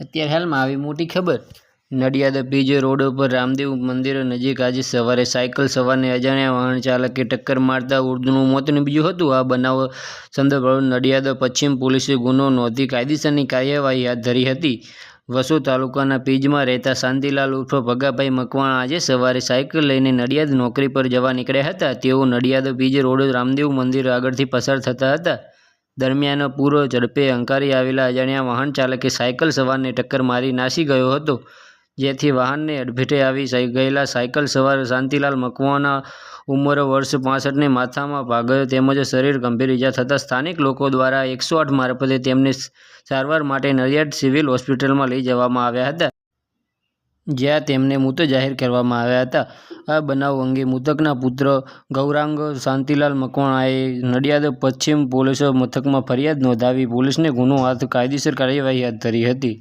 અત્યારે હાલમાં આવી મોટી ખબર. નડિયાદ બ્રિજ રોડ ઉપર રામદેવ મંદિર નજીક આજે સવારે સાયકલ સવારને અજાણ્યા વાહન ચાલકે ટક્કર મારતા ઉર્દુનું મોત નીપજ્યું હતું. આ બનાવ સંદર્ભ નડિયાદ પશ્ચિમ પોલીસે ગુનો નોંધી કાયદેસરની કાર્યવાહી હાથ ધરી હતી. વસુ તાલુકાના પીજમાં રહેતા શાંતિલાલ ઉર્ફ ભગાભાઈ મકવાણા આજે સવારે સાયકલ લઈને નડિયાદ નોકરી પર જવા નીકળ્યા હતા. તેઓ નડિયાદ પીજ રોડ રામદેવ મંદિર આગળથી પસાર થતા હતા. દરમિયાન પૂર્વ ઝડપે હંકારી આવેલા અજાણ્યા વાહન ચાલકે સાયકલ સવારને ટક્કર મારી નાસી ગયો હતો. જેથી વાહનને અડફેટે આવી ગયેલા સાયકલ સવાર શાંતિલાલ મકવાના ઉંમર વર્ષ પાસઠને માથામાં ભાગયો તેમજ શરીર ગંભીર ઇજા થતાં સ્થાનિક લોકો દ્વારા એકસો આઠ મારફતે તેમને સારવાર માટે નડિયાદ સિવિલ હોસ્પિટલમાં લઈ જવામાં આવ્યા હતા. જ્યાં તેમને મૃત જાહેર કરવામાં આવ્યા હતા. આ બનાવ અંગે મૃતકના પુત્ર ગૌરાંગ શાંતિલાલ મકવાણાએ નડિયાદ પશ્ચિમ પોલીસ મથકમાં ફરિયાદ નોંધાવી પોલીસને ગુનો હાથ કાયદેસર કાર્યવાહી હાથ ધરી હતી.